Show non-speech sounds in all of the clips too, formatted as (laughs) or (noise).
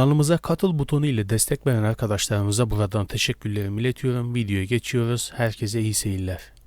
Kanalımıza katıl butonu ile destek veren arkadaşlarımıza buradan teşekkürlerimi iletiyorum. Videoya geçiyoruz. Herkese iyi seyirler.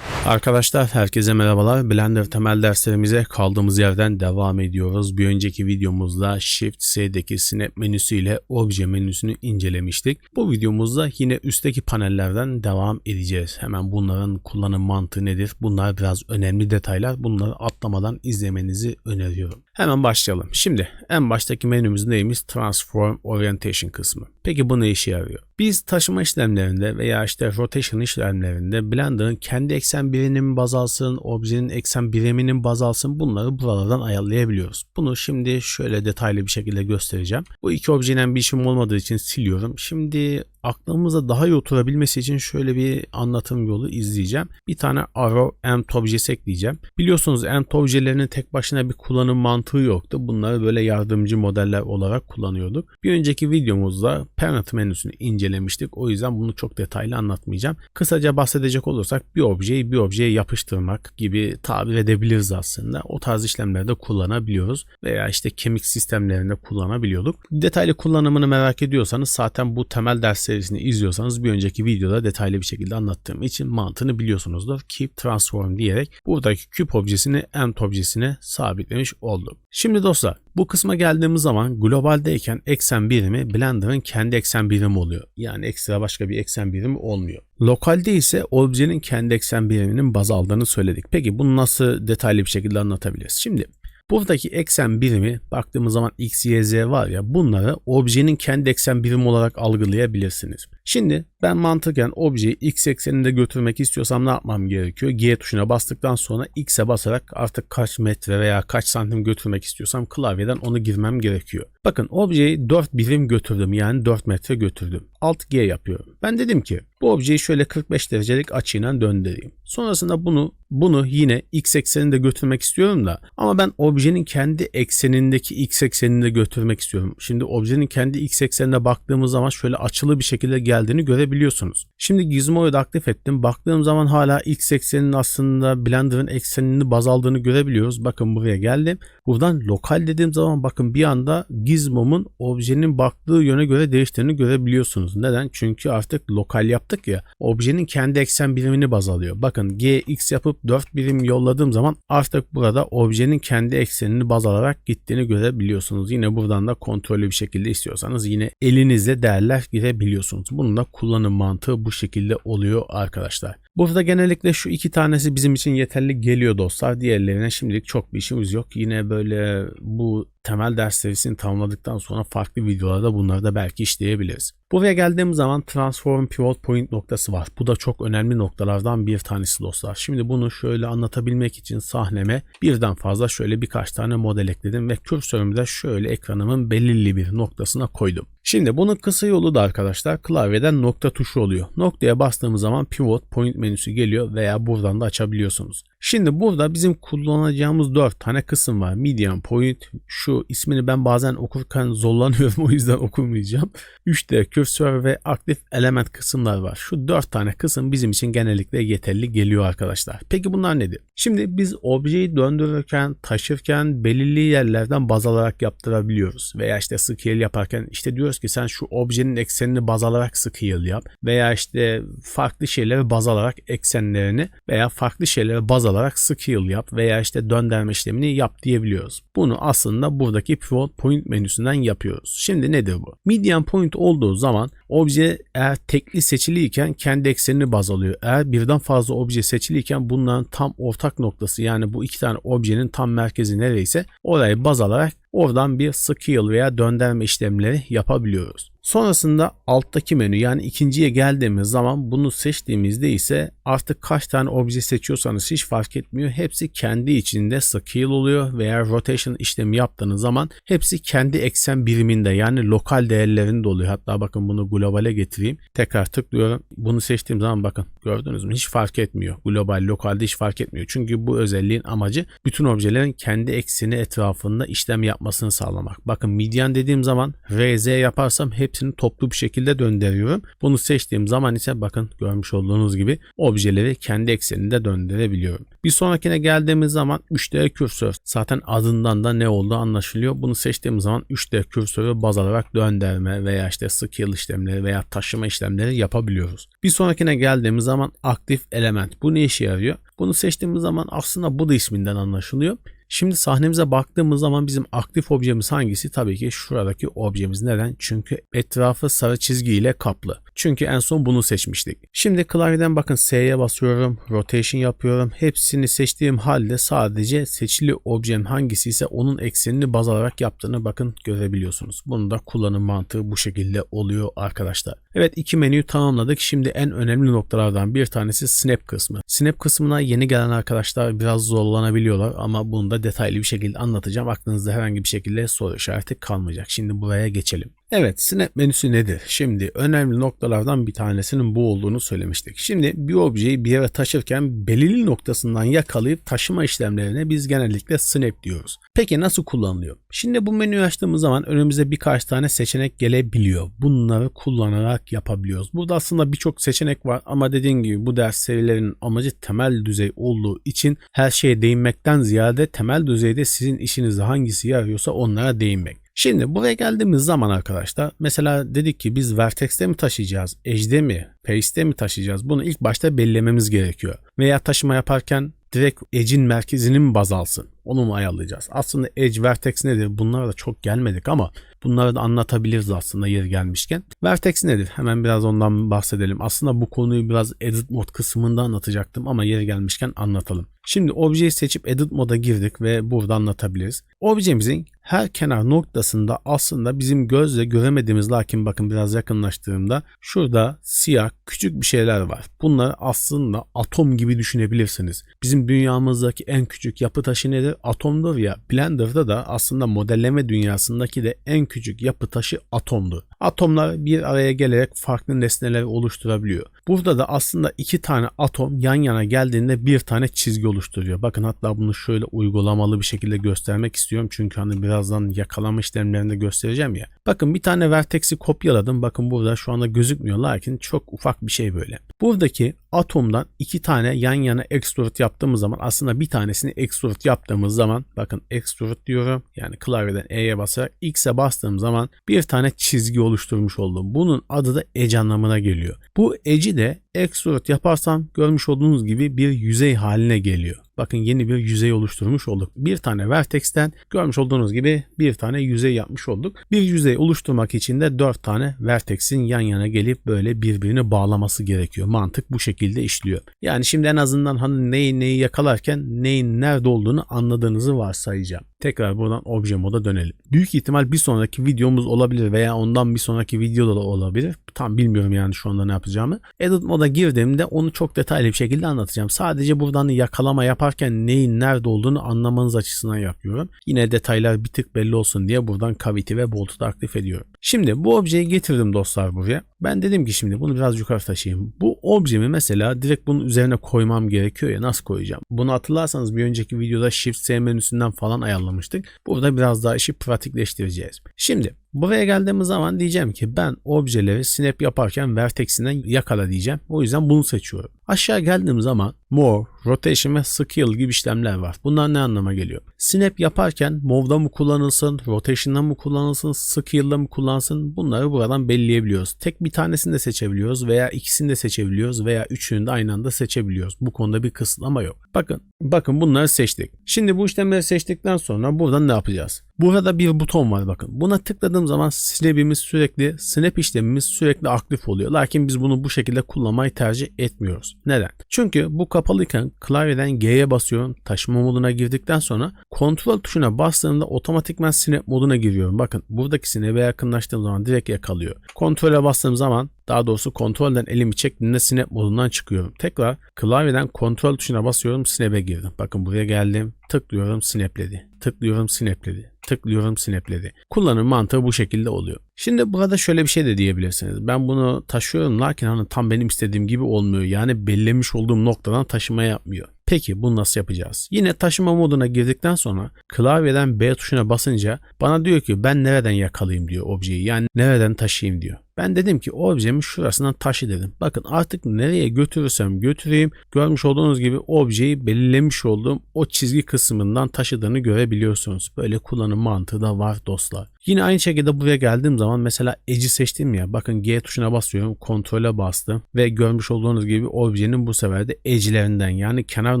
Arkadaşlar herkese merhabalar. Blender temel derslerimize kaldığımız yerden devam ediyoruz. Bir önceki videomuzda Shift S'deki Snap menüsü ile Obje menüsünü incelemiştik. Bu videomuzda yine üstteki panellerden devam edeceğiz. Hemen bunların kullanım mantığı nedir? Bunlar biraz önemli detaylar. Bunları atlamadan izlemenizi öneriyorum. Hemen başlayalım. Şimdi en baştaki menümüz neymiş? Transform Orientation kısmı. Peki bu ne işe yarıyor? Biz taşıma işlemlerinde veya işte rotation işlemlerinde Blender'ın kendi eksen biriminin baz alsın, objenin eksen biriminin baz alsın bunları buralardan ayarlayabiliyoruz. Bunu şimdi şöyle detaylı bir şekilde göstereceğim. Bu iki objenin bir işim olmadığı için siliyorum. Şimdi aklımıza daha iyi oturabilmesi için şöyle bir anlatım yolu izleyeceğim. Bir tane arrow ent objesi ekleyeceğim. Biliyorsunuz ent objelerinin tek başına bir kullanım mantığı yoktu. Bunları böyle yardımcı modeller olarak kullanıyorduk. Bir önceki videomuzda parent menüsünü incelemiştik. O yüzden bunu çok detaylı anlatmayacağım. Kısaca bahsedecek olursak bir objeyi bir objeye yapıştırmak gibi tabir edebiliriz aslında. O tarz işlemlerde kullanabiliyoruz. Veya işte kemik sistemlerinde kullanabiliyorduk. Detaylı kullanımını merak ediyorsanız zaten bu temel dersleri serisini izliyorsanız bir önceki videoda detaylı bir şekilde anlattığım için mantığını biliyorsunuzdur. Keep Transform diyerek buradaki küp objesini ent objesine sabitlemiş oldum. Şimdi dostlar bu kısma geldiğimiz zaman globaldeyken eksen birimi Blender'ın kendi eksen birimi oluyor. Yani ekstra başka bir eksen birimi olmuyor. Lokalde ise objenin kendi eksen biriminin baz aldığını söyledik. Peki bunu nasıl detaylı bir şekilde anlatabiliriz? Şimdi Buradaki eksen birimi baktığımız zaman x, y, z var ya bunları objenin kendi eksen birimi olarak algılayabilirsiniz. Şimdi ben mantıken objeyi x ekseninde götürmek istiyorsam ne yapmam gerekiyor? G tuşuna bastıktan sonra x'e basarak artık kaç metre veya kaç santim götürmek istiyorsam klavyeden onu girmem gerekiyor. Bakın objeyi 4 birim götürdüm yani 4 metre götürdüm. Alt G yapıyorum. Ben dedim ki bu objeyi şöyle 45 derecelik açıyla döndüreyim. Sonrasında bunu bunu yine x ekseninde götürmek istiyorum da ama ben objenin kendi eksenindeki x ekseninde götürmek istiyorum. Şimdi objenin kendi x eksenine baktığımız zaman şöyle açılı bir şekilde geldiğini görebiliyorsunuz. Şimdi Gizmo'yu da aktif ettim. Baktığım zaman hala x ekseninin aslında Blender'ın eksenini baz aldığını görebiliyoruz. Bakın buraya geldim. Buradan lokal dediğim zaman bakın bir anda Gizmo'mun objenin baktığı yöne göre değiştiğini görebiliyorsunuz. Neden? Çünkü artık lokal yaptık ya. Objenin kendi eksen birimini baz alıyor. Bakın gx yapıp 4 birim yolladığım zaman artık burada objenin kendi eksenini baz alarak gittiğini görebiliyorsunuz. Yine buradan da kontrollü bir şekilde istiyorsanız yine elinizle değerler girebiliyorsunuz. Bunun da kullanım mantığı bu şekilde oluyor arkadaşlar. Burada genellikle şu iki tanesi bizim için yeterli geliyor dostlar. Diğerlerine şimdilik çok bir işimiz yok. Yine böyle bu temel ders serisini tamamladıktan sonra farklı videolarda bunları da belki işleyebiliriz. Buraya geldiğimiz zaman Transform Pivot Point noktası var. Bu da çok önemli noktalardan bir tanesi dostlar. Şimdi bunu şöyle anlatabilmek için sahneme birden fazla şöyle birkaç tane model ekledim ve kürsörümü de şöyle ekranımın belirli bir noktasına koydum. Şimdi bunun kısa yolu da arkadaşlar klavyeden nokta tuşu oluyor. Noktaya bastığımız zaman Pivot Point menüsü geliyor veya buradan da açabiliyorsunuz. Şimdi burada bizim kullanacağımız 4 tane kısım var. Medium Point, şu ismini ben bazen okurken (laughs) zorlanıyorum o yüzden okumayacağım. 3D kürsör ve aktif element kısımlar var. Şu 4 tane kısım bizim için genellikle yeterli geliyor arkadaşlar. Peki bunlar nedir? Şimdi biz objeyi döndürürken, taşırken belirli yerlerden baz alarak yaptırabiliyoruz. Veya işte scale yaparken işte diyoruz ki sen şu objenin eksenini baz alarak scale yap. Veya işte farklı şeyleri baz alarak eksenlerini veya farklı şeyleri baz alarak scale yap veya işte döndürme işlemini yap diyebiliyoruz. Bunu aslında buradaki pivot point menüsünden yapıyoruz. Şimdi nedir bu? Median point olduğu zaman obje eğer tekli seçiliyken kendi eksenini baz alıyor. Eğer birden fazla obje seçiliyken bunların tam ortak noktası yani bu iki tane objenin tam merkezi nereyse orayı baz alarak oradan bir scale veya döndürme işlemleri yapabiliyoruz. Sonrasında alttaki menü yani ikinciye geldiğimiz zaman bunu seçtiğimizde ise artık kaç tane obje seçiyorsanız hiç fark etmiyor. Hepsi kendi içinde scale oluyor veya rotation işlemi yaptığınız zaman hepsi kendi eksen biriminde yani lokal değerlerinde oluyor. Hatta bakın bunu globale getireyim. Tekrar tıklıyorum. Bunu seçtiğim zaman bakın gördünüz mü? Hiç fark etmiyor. Global, lokalde hiç fark etmiyor. Çünkü bu özelliğin amacı bütün objelerin kendi ekseni etrafında işlem yapmasını sağlamak. Bakın midyan dediğim zaman RZ yaparsam hepsini toplu bir şekilde döndürüyorum. Bunu seçtiğim zaman ise bakın görmüş olduğunuz gibi objeleri kendi ekseninde döndürebiliyorum. Bir sonrakine geldiğimiz zaman 3D kürsör. Zaten adından da ne olduğu anlaşılıyor. Bunu seçtiğim zaman 3D kürsörü baz alarak döndürme veya işte skill işlemleri veya taşıma işlemleri yapabiliyoruz. Bir sonrakine geldiğimiz zaman aktif element. Bu ne işe yarıyor? Bunu seçtiğimiz zaman aslında bu da isminden anlaşılıyor. Şimdi sahnemize baktığımız zaman bizim aktif objemiz hangisi? Tabii ki şuradaki objemiz. Neden? Çünkü etrafı sarı çizgiyle kaplı. Çünkü en son bunu seçmiştik. Şimdi klavyeden bakın S'ye basıyorum. Rotation yapıyorum. Hepsini seçtiğim halde sadece seçili objem hangisi ise onun eksenini baz alarak yaptığını bakın görebiliyorsunuz. Bunun da kullanım mantığı bu şekilde oluyor arkadaşlar. Evet iki menüyü tamamladık. Şimdi en önemli noktalardan bir tanesi Snap kısmı. Snap kısmına yeni gelen arkadaşlar biraz zorlanabiliyorlar ama bunu da detaylı bir şekilde anlatacağım. Aklınızda herhangi bir şekilde soru işareti kalmayacak. Şimdi buraya geçelim. Evet Snap menüsü nedir? Şimdi önemli noktalardan bir tanesinin bu olduğunu söylemiştik. Şimdi bir objeyi bir yere taşırken belirli noktasından yakalayıp taşıma işlemlerine biz genellikle Snap diyoruz. Peki nasıl kullanılıyor? Şimdi bu menüyü açtığımız zaman önümüze birkaç tane seçenek gelebiliyor. Bunları kullanarak yapabiliyoruz. Burada aslında birçok seçenek var ama dediğim gibi bu ders serilerinin amacı temel düzey olduğu için her şeye değinmekten ziyade temel düzeyde sizin işinize hangisi yarıyorsa onlara değinmek. Şimdi buraya geldiğimiz zaman arkadaşlar mesela dedik ki biz Vertex'te mi taşıyacağız, Edge'de mi, Paste'de mi taşıyacağız? Bunu ilk başta belirlememiz gerekiyor. Veya taşıma yaparken direkt Edge'in merkezini mi baz alsın? Onu mu ayarlayacağız? Aslında Edge, Vertex nedir? Bunlara da çok gelmedik ama bunları da anlatabiliriz aslında yer gelmişken. Vertex nedir? Hemen biraz ondan bahsedelim. Aslında bu konuyu biraz Edit Mode kısmında anlatacaktım ama yer gelmişken anlatalım. Şimdi objeyi seçip Edit moda girdik ve burada anlatabiliriz. Objemizin her kenar noktasında aslında bizim gözle göremediğimiz lakin bakın biraz yakınlaştığımda şurada siyah küçük bir şeyler var. Bunları aslında atom gibi düşünebilirsiniz. Bizim dünyamızdaki en küçük yapı taşı nedir? Atomdur ya. Blender'da da aslında modelleme dünyasındaki de en küçük yapı taşı atomdur. Atomlar bir araya gelerek farklı nesneler oluşturabiliyor. Burada da aslında iki tane atom yan yana geldiğinde bir tane çizgi oluşturuyor. Bakın hatta bunu şöyle uygulamalı bir şekilde göstermek istiyorum. Çünkü hani birazdan yakalama işlemlerinde göstereceğim ya. Bakın bir tane vertex'i kopyaladım. Bakın burada şu anda gözükmüyor lakin çok ufak bir şey böyle. Buradaki atomdan iki tane yan yana extrude yaptığımız zaman aslında bir tanesini extrude yaptığımız zaman bakın extrude diyorum. Yani klavyeden E'ye basarak X'e bastığım zaman bir tane çizgi oluşturmuş oldum. Bunun adı da edge anlamına geliyor. Bu edge'i de extrude yaparsam görmüş olduğunuz gibi bir yüzey haline geliyor. Bakın yeni bir yüzey oluşturmuş olduk. Bir tane vertex'ten görmüş olduğunuz gibi bir tane yüzey yapmış olduk. Bir yüzey oluşturmak için de dört tane vertex'in yan yana gelip böyle birbirini bağlaması gerekiyor. Mantık bu şekilde işliyor. Yani şimdi en azından hani neyi neyi yakalarken neyin nerede olduğunu anladığınızı varsayacağım. Tekrar buradan obje moda dönelim. Büyük ihtimal bir sonraki videomuz olabilir veya ondan bir sonraki videoda da olabilir. Tam bilmiyorum yani şu anda ne yapacağımı. Edit moda girdiğimde onu çok detaylı bir şekilde anlatacağım. Sadece buradan yakalama yaparken neyin nerede olduğunu anlamanız açısından yapıyorum. Yine detaylar bir tık belli olsun diye buradan cavity ve bolt'u da aktif ediyorum. Şimdi bu objeyi getirdim dostlar buraya. Ben dedim ki şimdi bunu biraz yukarı taşıyayım. Bu objemi mesela direkt bunun üzerine koymam gerekiyor ya nasıl koyacağım? Bunu hatırlarsanız bir önceki videoda Shift S menüsünden falan ayarlamıştık. Burada biraz daha işi pratikleştireceğiz. Şimdi Buraya geldiğimiz zaman diyeceğim ki ben objeleri snap yaparken vertexinden yakala diyeceğim. O yüzden bunu seçiyorum. Aşağı geldiğim zaman more, rotation ve scale gibi işlemler var. Bunlar ne anlama geliyor? Snap yaparken move'da mı kullanılsın, rotation'da mı kullanılsın, scale'da mı kullanılsın bunları buradan belirleyebiliyoruz. Tek bir tanesini de seçebiliyoruz veya ikisini de seçebiliyoruz veya üçünü de aynı anda seçebiliyoruz. Bu konuda bir kısıtlama yok. Bakın, bakın bunları seçtik. Şimdi bu işlemleri seçtikten sonra buradan ne yapacağız? Burada bir buton var bakın. Buna tıkladığım zaman snap'imiz sürekli, snap işlemimiz sürekli aktif oluyor. Lakin biz bunu bu şekilde kullanmayı tercih etmiyoruz. Neden? Çünkü bu kapalıyken klavyeden G'ye basıyorum. Taşıma moduna girdikten sonra kontrol tuşuna bastığımda otomatikman snap moduna giriyorum. Bakın buradaki snap'e yakınlaştığım zaman direkt yakalıyor. Kontrole bastığım zaman daha doğrusu kontrolden elimi çektiğimde snap modundan çıkıyorum. Tekrar klavyeden kontrol tuşuna basıyorum snap'e girdim. Bakın buraya geldim. Tıklıyorum snapledi. Tıklıyorum snapledi. tıklıyorum snapleri. Kullanım mantığı bu şekilde oluyor. Şimdi burada şöyle bir şey de diyebilirsiniz. Ben bunu taşıyorum lakin hani tam benim istediğim gibi olmuyor. Yani bellemiş olduğum noktadan taşıma yapmıyor. Peki bunu nasıl yapacağız? Yine taşıma moduna girdikten sonra klavyeden B tuşuna basınca bana diyor ki ben nereden yakalayayım diyor objeyi. Yani nereden taşıyayım diyor. Ben dedim ki objemi şurasından taşı dedim. Bakın artık nereye götürürsem götüreyim. Görmüş olduğunuz gibi objeyi belirlemiş olduğum o çizgi kısmından taşıdığını görebiliyorsunuz. Böyle kullanım mantığı da var dostlar. Yine aynı şekilde buraya geldiğim zaman mesela Edge'i seçtim ya. Bakın G tuşuna basıyorum. Kontrole bastım. Ve görmüş olduğunuz gibi objenin bu sefer de edge'lerinden yani kenar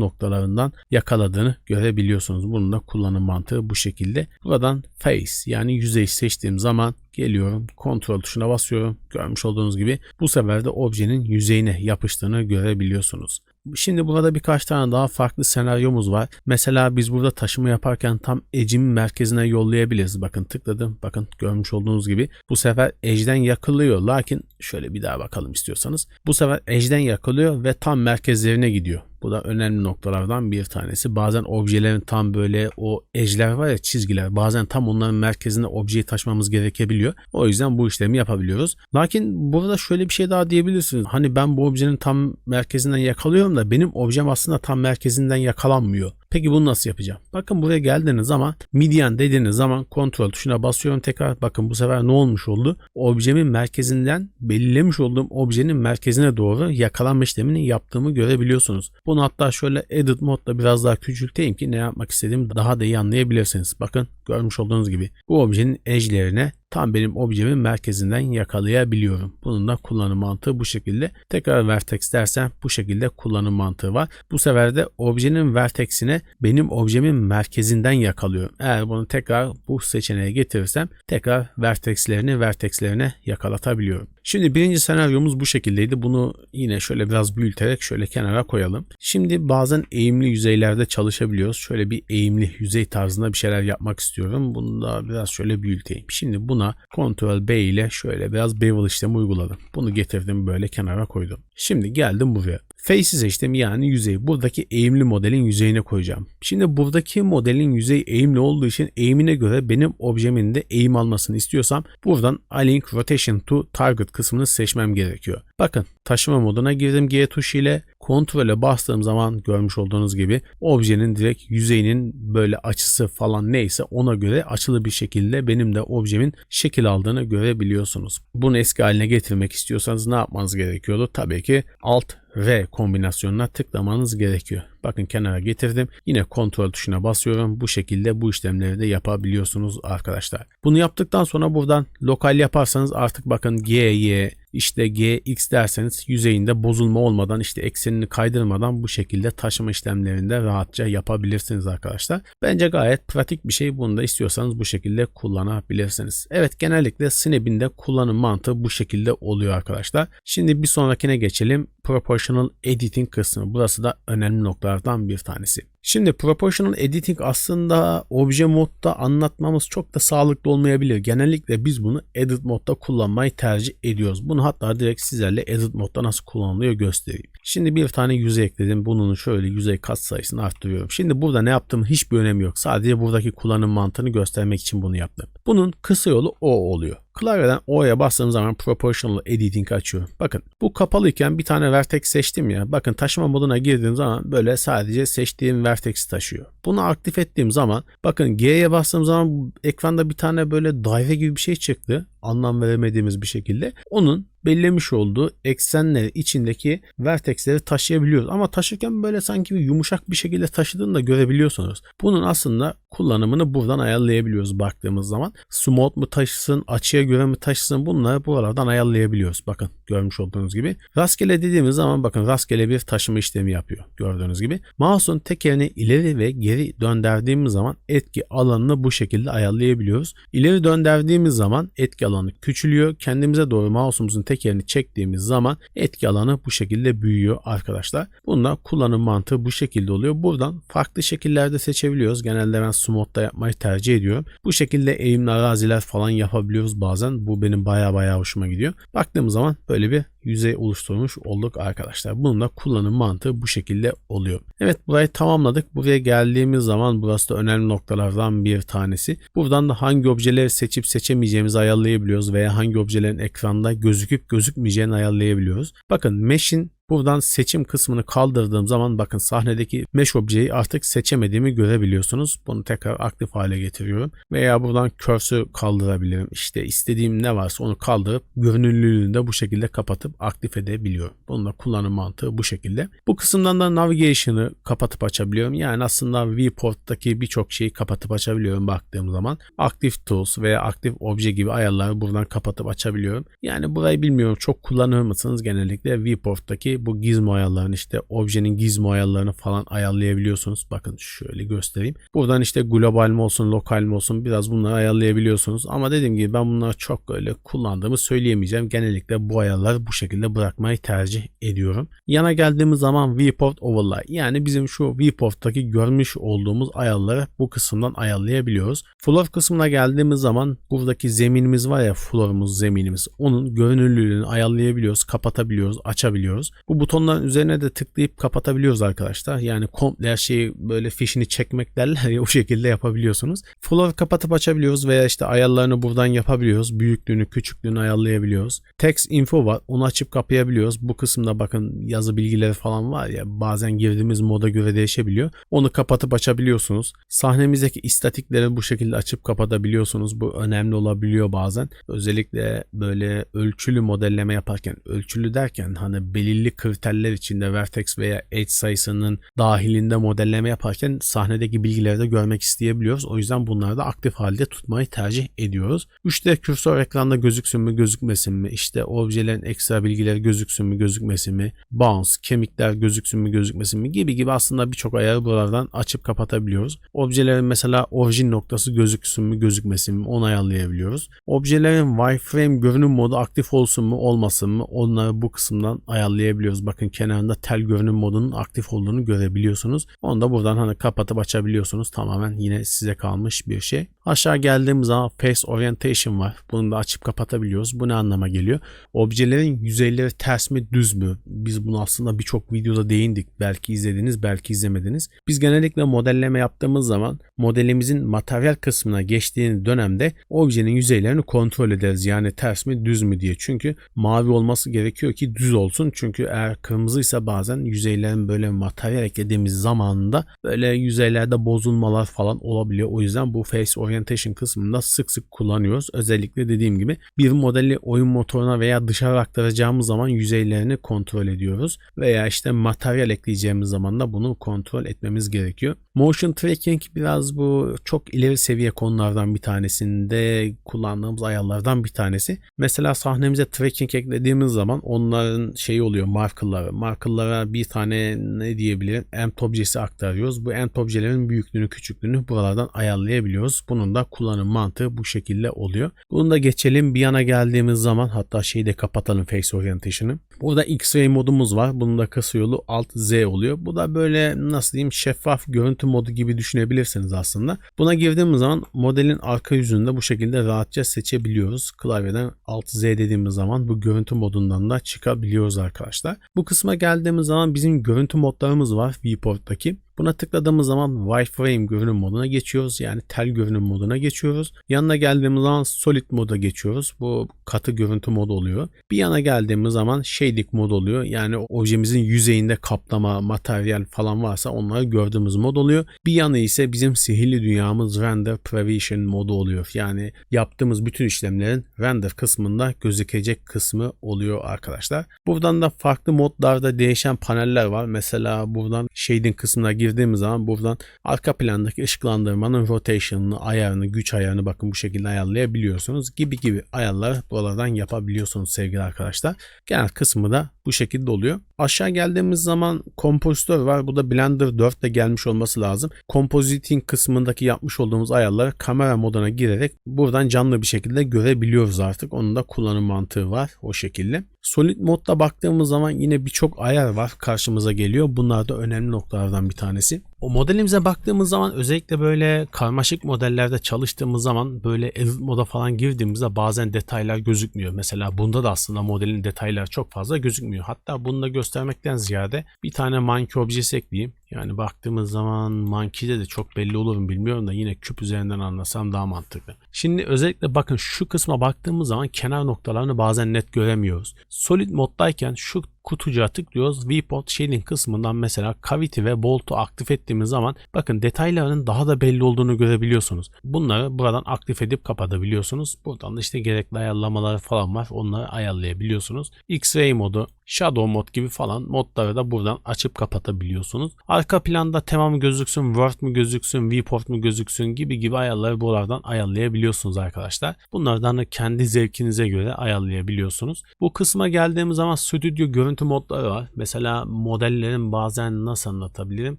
noktalarından yakaladığını görebiliyorsunuz. Bunun da kullanım mantığı bu şekilde. Buradan face yani yüzey seçtiğim zaman geliyorum. Kontrol tuşuna basıyorum. Görmüş olduğunuz gibi bu sefer de objenin yüzeyine yapıştığını görebiliyorsunuz. Şimdi burada birkaç tane daha farklı senaryomuz var. Mesela biz burada taşıma yaparken tam edge'imin merkezine yollayabiliriz. Bakın tıkladım. Bakın görmüş olduğunuz gibi bu sefer edge'den yakılıyor. Lakin şöyle bir daha bakalım istiyorsanız. Bu sefer edge'den yakılıyor ve tam merkezlerine gidiyor. Bu da önemli noktalardan bir tanesi. Bazen objelerin tam böyle o edge'ler var ya çizgiler. Bazen tam onların merkezine objeyi taşımamız gerekebiliyor. O yüzden bu işlemi yapabiliyoruz. Lakin burada şöyle bir şey daha diyebilirsiniz. Hani ben bu objenin tam merkezinden yakalıyorum da benim objem aslında tam merkezinden yakalanmıyor. Peki bunu nasıl yapacağım? Bakın buraya geldiğiniz zaman midyan dediğiniz zaman kontrol tuşuna basıyorum tekrar. Bakın bu sefer ne olmuş oldu? Objemin merkezinden belirlemiş olduğum objenin merkezine doğru yakalanma işlemini yaptığımı görebiliyorsunuz. Bunu hatta şöyle edit modda biraz daha küçülteyim ki ne yapmak istediğimi daha da iyi anlayabilirsiniz. Bakın görmüş olduğunuz gibi bu objenin edge'lerine tam benim objemin merkezinden yakalayabiliyorum. Bunun da kullanım mantığı bu şekilde. Tekrar vertex dersem bu şekilde kullanım mantığı var. Bu sefer de objenin vertexine benim objemin merkezinden yakalıyorum. Eğer bunu tekrar bu seçeneğe getirirsem tekrar vertexlerini vertexlerine yakalatabiliyorum. Şimdi birinci senaryomuz bu şekildeydi. Bunu yine şöyle biraz büyüterek şöyle kenara koyalım. Şimdi bazen eğimli yüzeylerde çalışabiliyoruz. Şöyle bir eğimli yüzey tarzında bir şeyler yapmak istiyorum. Bunu da biraz şöyle büyüteyim. Şimdi buna Ctrl B ile şöyle biraz bevel işlemi uyguladım. Bunu getirdim böyle kenara koydum. Şimdi geldim buraya. Face'i seçtim yani yüzeyi. Buradaki eğimli modelin yüzeyine koyacağım. Şimdi buradaki modelin yüzey eğimli olduğu için eğimine göre benim objemin de eğim almasını istiyorsam buradan Alink Rotation to Target kısmını seçmem gerekiyor. Bakın taşıma moduna girdim G tuşu ile kontrole bastığım zaman görmüş olduğunuz gibi objenin direkt yüzeyinin böyle açısı falan neyse ona göre açılı bir şekilde benim de objemin şekil aldığını görebiliyorsunuz. Bunu eski haline getirmek istiyorsanız ne yapmanız gerekiyordu? Tabii ki Alt V kombinasyonuna tıklamanız gerekiyor. Bakın kenara getirdim. Yine kontrol tuşuna basıyorum. Bu şekilde bu işlemleri de yapabiliyorsunuz arkadaşlar. Bunu yaptıktan sonra buradan lokal yaparsanız artık bakın G, Y, işte GX derseniz yüzeyinde bozulma olmadan işte eksenini kaydırmadan bu şekilde taşıma işlemlerinde rahatça yapabilirsiniz arkadaşlar. Bence gayet pratik bir şey. Bunu da istiyorsanız bu şekilde kullanabilirsiniz. Evet genellikle Snap'in de kullanım mantığı bu şekilde oluyor arkadaşlar. Şimdi bir sonrakine geçelim. Proportional Editing kısmı. Burası da önemli noktalardan bir tanesi. Şimdi Proportional Editing aslında obje modda anlatmamız çok da sağlıklı olmayabilir. Genellikle biz bunu Edit modda kullanmayı tercih ediyoruz. Bunu hatta direkt sizlerle Edit modda nasıl kullanılıyor göstereyim. Şimdi bir tane yüzey ekledim. Bunun şöyle yüzey kat sayısını arttırıyorum. Şimdi burada ne yaptığım hiçbir önemi yok. Sadece buradaki kullanım mantığını göstermek için bunu yaptım. Bunun kısa yolu O oluyor. Klavyeden O'ya bastığım zaman Proportional Editing açıyor. Bakın bu kapalıyken bir tane vertex seçtim ya. Bakın taşıma moduna girdiğim zaman böyle sadece seçtiğim vertex taşıyor. Bunu aktif ettiğim zaman bakın G'ye bastığım zaman ekranda bir tane böyle daire gibi bir şey çıktı. Anlam veremediğimiz bir şekilde. Onun bellemiş olduğu eksenleri içindeki vertexleri taşıyabiliyoruz. Ama taşırken böyle sanki bir yumuşak bir şekilde taşıdığını da görebiliyorsunuz. Bunun aslında kullanımını buradan ayarlayabiliyoruz baktığımız zaman. Smooth mu taşısın, açıya göre mi taşısın bunları buralardan ayarlayabiliyoruz. Bakın görmüş olduğunuz gibi. Rastgele dediğimiz zaman bakın rastgele bir taşıma işlemi yapıyor. Gördüğünüz gibi. Mouse'un tekerini ileri ve geri döndürdüğümüz zaman etki alanını bu şekilde ayarlayabiliyoruz. İleri döndürdüğümüz zaman etki alanı küçülüyor. Kendimize doğru mouse'umuzun tekerini çektiğimiz zaman etki alanı bu şekilde büyüyor arkadaşlar. Bunda kullanım mantığı bu şekilde oluyor. Buradan farklı şekillerde seçebiliyoruz. Genelde ben smooth'ta yapmayı tercih ediyorum. Bu şekilde eğimli araziler falan yapabiliyoruz bazen. Bu benim baya baya hoşuma gidiyor. Baktığımız zaman böyle bir yüzey oluşturmuş olduk arkadaşlar. Bunun da kullanım mantığı bu şekilde oluyor. Evet burayı tamamladık. Buraya geldiğimiz zaman burası da önemli noktalardan bir tanesi. Buradan da hangi objeleri seçip seçemeyeceğimizi ayarlayabiliyoruz veya hangi objelerin ekranda gözüküp gözükmeyeceğini ayarlayabiliyoruz. Bakın Mesh'in Buradan seçim kısmını kaldırdığım zaman bakın sahnedeki mesh objeyi artık seçemediğimi görebiliyorsunuz. Bunu tekrar aktif hale getiriyorum. Veya buradan cursor kaldırabilirim. İşte istediğim ne varsa onu kaldırıp görünürlüğünü de bu şekilde kapatıp aktif edebiliyorum. Bunun da kullanım mantığı bu şekilde. Bu kısımdan da navigation'ı kapatıp açabiliyorum. Yani aslında viewport'taki birçok şeyi kapatıp açabiliyorum baktığım zaman. Active Tools veya aktif obje gibi ayarları buradan kapatıp açabiliyorum. Yani burayı bilmiyorum çok kullanır mısınız? Genellikle viewport'taki bu gizmo ayarlarını işte objenin gizmo ayarlarını falan ayarlayabiliyorsunuz. Bakın şöyle göstereyim. Buradan işte global mi olsun lokal mi olsun biraz bunları ayarlayabiliyorsunuz. Ama dediğim gibi ben bunları çok öyle kullandığımı söyleyemeyeceğim. Genellikle bu ayarları bu şekilde bırakmayı tercih ediyorum. Yana geldiğimiz zaman viewport overlay yani bizim şu viewport'taki görmüş olduğumuz ayarları bu kısımdan ayarlayabiliyoruz. Floor kısmına geldiğimiz zaman buradaki zeminimiz var ya floorumuz zeminimiz onun görünürlüğünü ayarlayabiliyoruz, kapatabiliyoruz, açabiliyoruz. Bu butonların üzerine de tıklayıp kapatabiliyoruz arkadaşlar. Yani komple her şeyi böyle fişini çekmek derler ya o şekilde yapabiliyorsunuz. Floor kapatıp açabiliyoruz veya işte ayarlarını buradan yapabiliyoruz. Büyüklüğünü, küçüklüğünü ayarlayabiliyoruz. Text info var. Onu açıp kapayabiliyoruz. Bu kısımda bakın yazı bilgileri falan var ya bazen girdiğimiz moda göre değişebiliyor. Onu kapatıp açabiliyorsunuz. Sahnemizdeki istatikleri bu şekilde açıp kapatabiliyorsunuz. Bu önemli olabiliyor bazen. Özellikle böyle ölçülü modelleme yaparken, ölçülü derken hani belirli kriterler içinde vertex veya edge sayısının dahilinde modelleme yaparken sahnedeki bilgileri de görmek isteyebiliyoruz. O yüzden bunları da aktif halde tutmayı tercih ediyoruz. 3D kürsör ekranda gözüksün mü gözükmesin mi? İşte objelerin ekstra bilgileri gözüksün mü gözükmesin mi? Bounce, kemikler gözüksün mü gözükmesin mi? Gibi gibi aslında birçok ayarı buralardan açıp kapatabiliyoruz. Objelerin mesela orijin noktası gözüksün mü gözükmesin mi? Onu ayarlayabiliyoruz. Objelerin wireframe görünüm modu aktif olsun mu olmasın mı? Onları bu kısımdan ayarlayabiliyoruz. Bakın kenarında tel görünüm modunun aktif olduğunu görebiliyorsunuz. Onu da buradan hani kapatıp açabiliyorsunuz. Tamamen yine size kalmış bir şey. Aşağı geldiğimiz zaman Face Orientation var. Bunu da açıp kapatabiliyoruz. Bu ne anlama geliyor? Objelerin yüzeyleri ters mi düz mü? Biz bunu aslında birçok videoda değindik. Belki izlediniz belki izlemediniz. Biz genellikle modelleme yaptığımız zaman modelimizin materyal kısmına geçtiği dönemde objenin yüzeylerini kontrol ederiz. Yani ters mi düz mü diye. Çünkü mavi olması gerekiyor ki düz olsun. Çünkü eğer kırmızıysa bazen yüzeylerin böyle materyal eklediğimiz zamanında böyle yüzeylerde bozulmalar falan olabiliyor. O yüzden bu Face Orientation kısmında sık sık kullanıyoruz. Özellikle dediğim gibi bir modeli oyun motoruna veya dışarı aktaracağımız zaman yüzeylerini kontrol ediyoruz. Veya işte materyal ekleyeceğimiz zaman da bunu kontrol etmemiz gerekiyor. Motion tracking biraz bu çok ileri seviye konulardan bir tanesinde kullandığımız ayarlardan bir tanesi. Mesela sahnemize tracking eklediğimiz zaman onların şeyi oluyor markerları. Markerlara bir tane ne diyebilirim end objesi aktarıyoruz. Bu end objelerin büyüklüğünü küçüklüğünü buralardan ayarlayabiliyoruz. Bunun da kullanım mantığı bu şekilde oluyor. Bunu da geçelim bir yana geldiğimiz zaman hatta şeyi de kapatalım face orientation'ı. Burada X-ray modumuz var. Bunun da kısa yolu Alt Z oluyor. Bu da böyle nasıl diyeyim şeffaf görüntü modu gibi düşünebilirsiniz aslında. Buna girdiğimiz zaman modelin arka yüzünde bu şekilde rahatça seçebiliyoruz. Klavyeden Alt Z dediğimiz zaman bu görüntü modundan da çıkabiliyoruz arkadaşlar. Bu kısma geldiğimiz zaman bizim görüntü modlarımız var viewport'taki. Buna tıkladığımız zaman wireframe görünüm moduna geçiyoruz. Yani tel görünüm moduna geçiyoruz. Yanına geldiğimiz zaman solid moda geçiyoruz. Bu katı görüntü modu oluyor. Bir yana geldiğimiz zaman shading mod oluyor. Yani objemizin yüzeyinde kaplama, materyal falan varsa onları gördüğümüz mod oluyor. Bir yanı ise bizim sihirli dünyamız render prevision modu oluyor. Yani yaptığımız bütün işlemlerin render kısmında gözükecek kısmı oluyor arkadaşlar. Buradan da farklı modlarda değişen paneller var. Mesela buradan shading kısmına girdiğimiz zaman buradan arka plandaki ışıklandırmanın rotation'ını, ayarını, güç ayarını bakın bu şekilde ayarlayabiliyorsunuz. Gibi gibi ayarlar buralardan yapabiliyorsunuz sevgili arkadaşlar. Genel kısmı da bu şekilde oluyor. Aşağı geldiğimiz zaman kompozitör var. Bu da Blender 4 ile gelmiş olması lazım. Compositing kısmındaki yapmış olduğumuz ayarları kamera moduna girerek buradan canlı bir şekilde görebiliyoruz artık. Onun da kullanım mantığı var o şekilde. Solid modda baktığımız zaman yine birçok ayar var karşımıza geliyor. Bunlar da önemli noktalardan bir tanesi. O modelimize baktığımız zaman özellikle böyle karmaşık modellerde çalıştığımız zaman böyle edit moda falan girdiğimizde bazen detaylar gözükmüyor. Mesela bunda da aslında modelin detayları çok fazla gözükmüyor. Hatta bunu da göstermekten ziyade bir tane monkey objesi ekleyeyim. Yani baktığımız zaman monkey'de de çok belli olur mu bilmiyorum da yine küp üzerinden anlasam daha mantıklı. Şimdi özellikle bakın şu kısma baktığımız zaman kenar noktalarını bazen net göremiyoruz. Solid moddayken şu kutucuğa tıklıyoruz. Viewport Shading kısmından mesela Cavity ve Bolt'u aktif ettiğimiz zaman bakın detaylarının daha da belli olduğunu görebiliyorsunuz. Bunları buradan aktif edip kapatabiliyorsunuz. Buradan da işte gerekli ayarlamalar falan var. Onları ayarlayabiliyorsunuz. X-Ray modu, Shadow mod gibi falan modları da buradan açıp kapatabiliyorsunuz. Arka planda tema mı gözüksün, Word mu gözüksün, Viewport mu gözüksün gibi gibi ayarları buralardan ayarlayabiliyorsunuz arkadaşlar. Bunlardan da kendi zevkinize göre ayarlayabiliyorsunuz. Bu kısma geldiğimiz zaman stüdyo görüntü modları var. Mesela modellerin bazen nasıl anlatabilirim?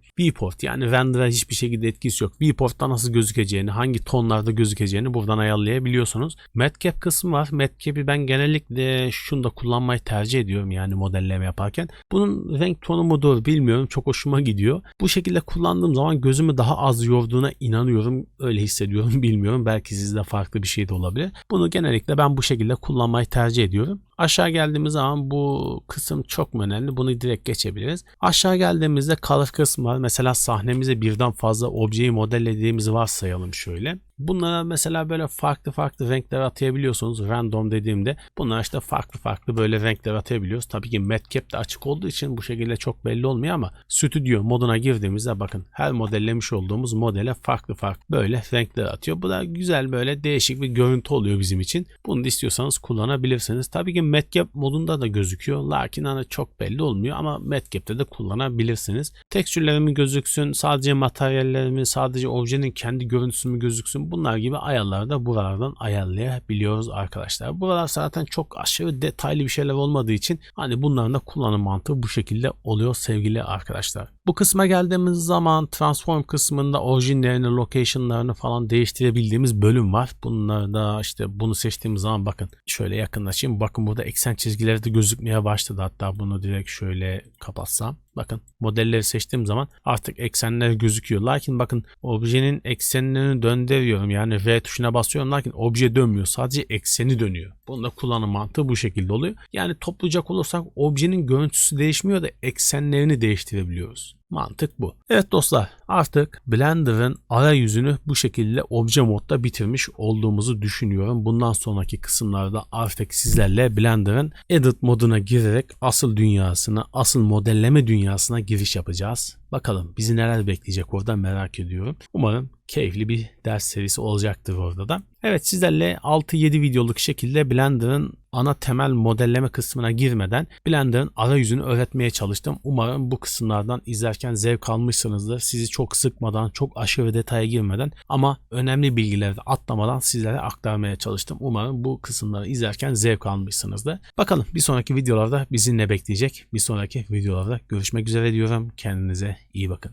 Viewport yani render'a hiçbir şekilde etkisi yok. Viewport'ta nasıl gözükeceğini, hangi tonlarda gözükeceğini buradan ayarlayabiliyorsunuz. Matcap kısmı var. Matcap'i ben genellikle şunu da kullanmayı tercih ediyorum yani modelleme yaparken. Bunun renk tonu mudur bilmiyorum. Çok hoşuma gidiyor. Bu şekilde kullandığım zaman gözümü daha az yorduğuna inanıyorum. Öyle hissediyorum (laughs) bilmiyorum. Belki sizde farklı bir şey de olabilir. Bunu genellikle ben bu şekilde kullanmayı tercih ediyorum. Aşağı geldiğimiz zaman bu kısım çok önemli? Bunu direkt geçebiliriz. Aşağı geldiğimizde color kısmı var. Mesela sahnemize birden fazla objeyi modellediğimizi varsayalım şöyle. Bunlara mesela böyle farklı farklı renkler atayabiliyorsunuz. Random dediğimde bunlar işte farklı farklı böyle renkler atayabiliyoruz. Tabii ki Matcap de açık olduğu için bu şekilde çok belli olmuyor ama stüdyo moduna girdiğimizde bakın her modellemiş olduğumuz modele farklı farklı böyle renkler atıyor. Bu da güzel böyle değişik bir görüntü oluyor bizim için. Bunu da istiyorsanız kullanabilirsiniz. Tabii ki Matcap modunda da gözüküyor. Lakin hani çok belli olmuyor ama Matcap'te de kullanabilirsiniz. Tekstürlerimi gözüksün, sadece materyallerimi, sadece objenin kendi görüntüsü mü gözüksün bunlar gibi ayarları da buralardan ayarlayabiliyoruz arkadaşlar. Buralar zaten çok aşırı detaylı bir şeyler olmadığı için hani bunların da kullanım mantığı bu şekilde oluyor sevgili arkadaşlar. Bu kısma geldiğimiz zaman transform kısmında orijinlerini, location'larını falan değiştirebildiğimiz bölüm var. Bunları da işte bunu seçtiğimiz zaman bakın şöyle yakınlaşayım. Bakın burada eksen çizgileri de gözükmeye başladı. Hatta bunu direkt şöyle kapatsam. Bakın modelleri seçtiğim zaman artık eksenler gözüküyor. Lakin bakın objenin eksenlerini döndürüyorum. Yani V tuşuna basıyorum lakin obje dönmüyor. Sadece ekseni dönüyor. Bunun da kullanım mantığı bu şekilde oluyor. Yani toplayacak olursak objenin görüntüsü değişmiyor da eksenlerini değiştirebiliyoruz. Mantık bu. Evet dostlar artık Blender'ın arayüzünü bu şekilde obje modda bitirmiş olduğumuzu düşünüyorum. Bundan sonraki kısımlarda artık sizlerle Blender'ın edit moduna girerek asıl dünyasına, asıl modelleme dünyasına giriş yapacağız. Bakalım bizi neler bekleyecek orada merak ediyorum. Umarım keyifli bir ders serisi olacaktır orada da. Evet sizlerle 6-7 videoluk şekilde Blender'ın ana temel modelleme kısmına girmeden Blender'ın arayüzünü öğretmeye çalıştım. Umarım bu kısımlardan izlerken zevk almışsınızdır. Sizi çok sıkmadan, çok aşırı detaya girmeden ama önemli bilgileri atlamadan sizlere aktarmaya çalıştım. Umarım bu kısımları izlerken zevk almışsınızdır. Bakalım bir sonraki videolarda bizi ne bekleyecek? Bir sonraki videolarda görüşmek üzere diyorum. Kendinize iyi bakın.